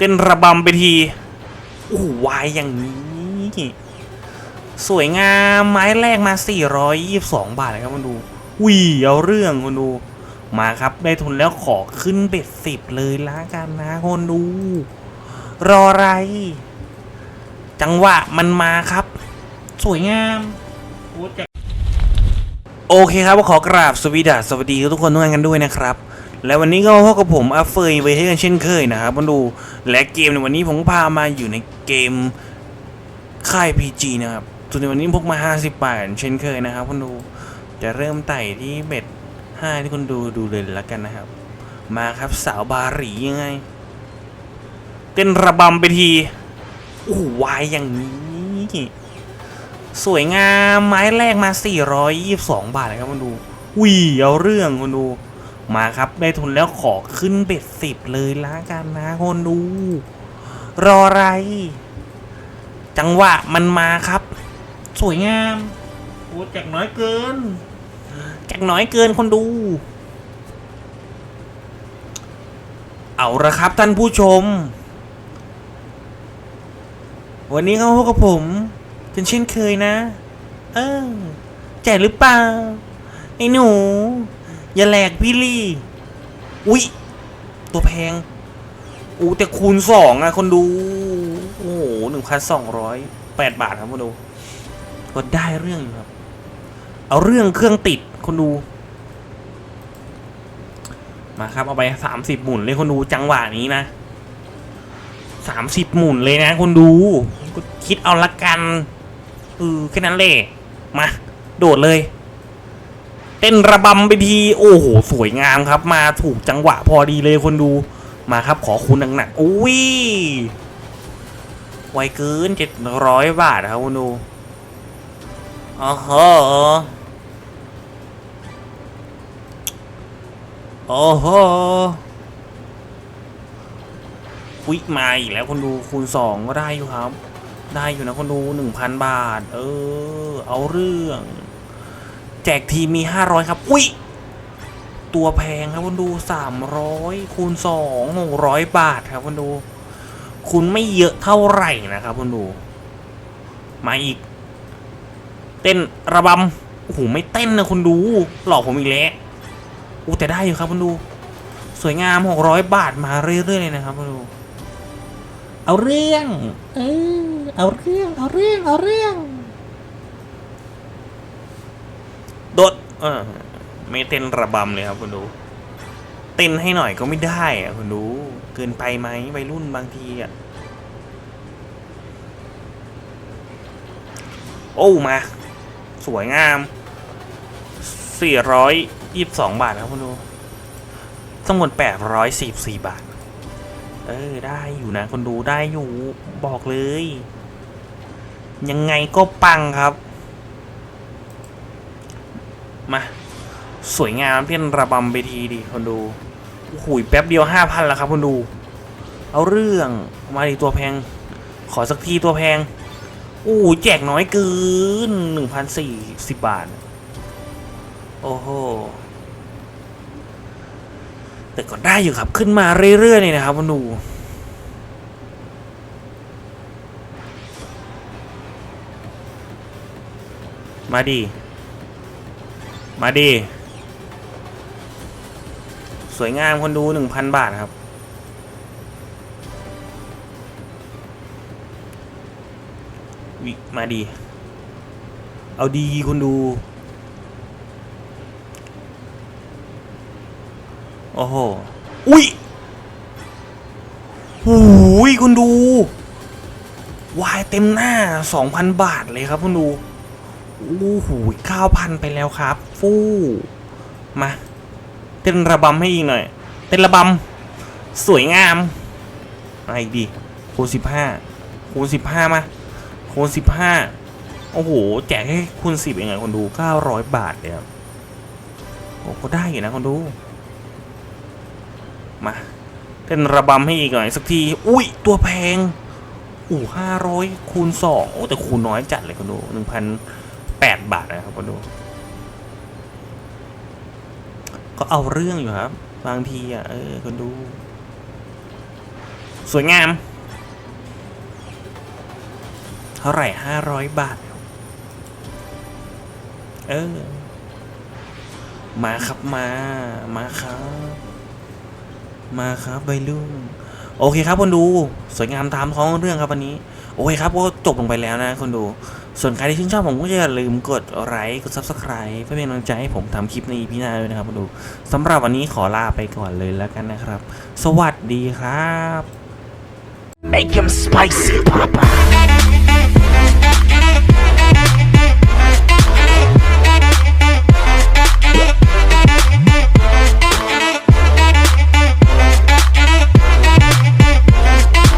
เต้นระบำไปทีโอ้โหวายอย่างนี้ สวยงามไม้แรกมา 422 บาทเลยครับคุณดูวิเอาเรื่องคุณดู มาครับได้ทุนแล้วขอขึ้นเบ็ดสิบเลยละกันนะคนดู รออะไร จังหวะมันมาครับ สวยงามโอ้จะโอเคครับขอกราบสวีดัสสวัสดีทุกคนทุกท่านกันด้วยนะครับ และวันนี้ก็พบกับผมอัฟเฟยไว้ให้กันเช่นเคยนะครับมาดูและเกมในวันนี้ผมพามาอยู่ในเกมค่าย PG นะครับส่วนในวันนี้พกมา 50 บาทเช่นเคยนะครับคุณดูจะเริ่มไต่ที่เบ็ด5ที่คุณดูดูเลยแล้วกันนะครับ มาครับสาวบาหรียังไง เต้นระบำไปทีโอ้วายอย่างนี้ สวยงามไม้แรกมา 422 บาทเลยครับคุณดูวิเอาเรื่องคุณดู มาครับ ได้ทุนแล้วขอขึ้นเบ็ดสิบเลยละกันนะคนดู รออะไร จังหวะมันมาครับ สวยงามโอ้แจกน้อยเกินแจกน้อยเกินคนดู เอาละครับท่านผู้ชม วันนี้เขาพบกับผมเป็นเช่นเคยนะ เออแจกหรือเปล่าไอ้หนู อย่าแหลกพี่ลี่ อุ๊ย ตัวแพงอู้แต่คูณสองอะคนดู โอ้โหหนึ่งพันสองร้อยแปดบาทครับคนดู ก็ได้เรื่องครับ เอาเรื่องเครื่องติดคนดู มาครับ เอาไปสามสิบหมุนเลยคนดูจังหวะนี้นะสามสิบหมุนเลยนะคนดูก็คิดเอาละกันเออแค่นั้นเลย มา โดดเลย เต้นระบำไปทีโอ้โหสวยงามครับ มาถูกจังหวะพอดีเลยคนดูมาครับขอคุณหนักๆอุ้ยไวเกินเจ็ดร้อยบาทครับคุณดูอ๋อฮะโอ้โหอุ้ยมาอีกแล้วคนดูคูณสองก็ได้อยู่ครับ ได้อยู่นะคนดูหนึ่งพันบาท เออ เอาเรื่อง แจกทีมีห้าร้อยครับ อุ้ย ตัวแพงครับคุณดูสามร้อยคูณสองหกร้อยบาทครับคุณดู คุณไม่เยอะเท่าไหร่นะครับคุณดู มาอีก เต้นระบำ โอ้โห ไม่เต้นนะคุณดู หลอกผมอีกแล้วอู้แต่ได้อยู่ครับคุณดู สวยงามหกร้อยบาทมาเรื่อยๆเลยนะครับคุณดู เอาเรื่อง เออเอาเรื่อง เอาเรื่อง เอาเรื่อง โดดเออไม่เต้นระบำเลยครับคุณดูเต้นให้หน่อยก็ไม่ได้อะคุณดูเกินไปไหมวัยรุ่นบางทีอะโอ้มา สวยงาม 422 บาทครับคุณดูทั้งหมด844 บาท เออ ได้อยู่นะคนดูได้อยู่ บอกเลย ยังไงก็ปังครับ มา สวยงามเพี้ยนระบำไปทีดิคนดูโอ้โหแป๊บเดียวห้าพันแล้วครับคนดู เอาเรื่องมาดิตัวแพง ขอสักทีตัวแพงโอ้แจกน้อยเกินหนึ่งพันสี่สิบบาท โอ้โหแต่ก็ได้อยู่ครับขึ้นมาเรื่อยๆเลยนะครับคนดูมาดี มาดี สวยงามคนดูหนึ่งพันบาทครับวิมาดี เอาดีคนดู โอ้โห อุ้ยหูยคุณดู วายเต็มหน้าสองพันบาทเลยครับคุณดู อ้โหเก้าพันไปแล้วครับ ฟู่มาเต้นระบำให้อีกหน่อย เต้นระบำสวยงามมาอีกดีคูณสิบห้าคูณสิบห้ามาคูณสิบห้าโอ้โห แจกให้คูณสิบเองไงคนดูเก้าร้อยบาทเลยครับโอ้ก็ได้อยู่นะคนดู มาเต้นระบำให้อีกหน่อยสักที อุ้ย ตัวแพงอู้ห้าร้อยคูณสองโอ้แต่คูณน้อยจัดเลยคนดูหนึ่งพัน แปดบาทนะครับคนดู ก็เอาเรื่องอยู่ครับ บางทีอะเออคนดู สวยงาม เท่าไหร่ห้าร้อยบาท เออ มาครับมา มาครับ มาครับใบรุ่งโอเคครับคนดู สวยงามตามท้องเรื่องครับวันนี้ โอเคครับก็จบลงไปแล้วนะคนดูส่วนใครที่ชื่นชอบผมก็อย่าลืมกดไลค์กด subscribe เพื่อเป็นกำลังใจให้ผมทำคลิปในพี่นาด้วยนะครับคนดูสำหรับวันนี้ขอลาไปก่อนเลยแล้วกันนะครับ สวัสดีครับ Make him spicy, Papa.